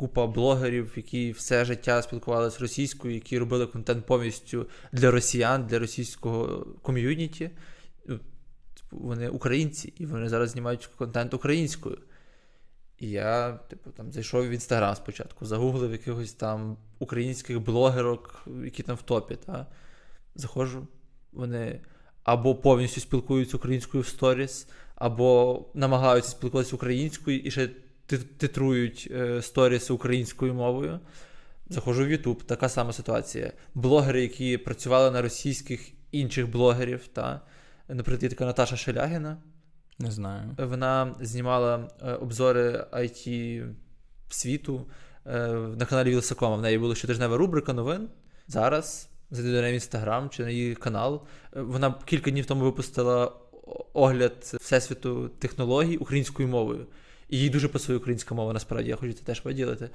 купа блогерів, які все життя спілкувалися російською, які робили контент повністю для росіян, для російського ком'юніті. Ну, типу, Вони українці, і вони зараз знімають контент українською. І я, типу, там зайшов в інстаграм спочатку, загуглив якихось там українських блогерок, які там в топі. Та? Заходжу, вони або повністю спілкуються українською в сторіс, або намагаються спілкуватися українською і ще титрують е, сторіси українською мовою. Заходжу в YouTube, така сама ситуація. Блогери, які працювали на російських інших блогерів, та наприклад, є така Наташа Шелягіна. Не знаю. Вона знімала е, обзори IT світу е, на каналі Вілсакома. В неї була щотижнева рубрика новин. Зараз зайди до неї в інстаграм чи на її канал. Е, Вона кілька днів тому випустила огляд всесвіту технологій українською мовою. І їй дуже пасує українська мова, насправді, я хочу це теж поділити.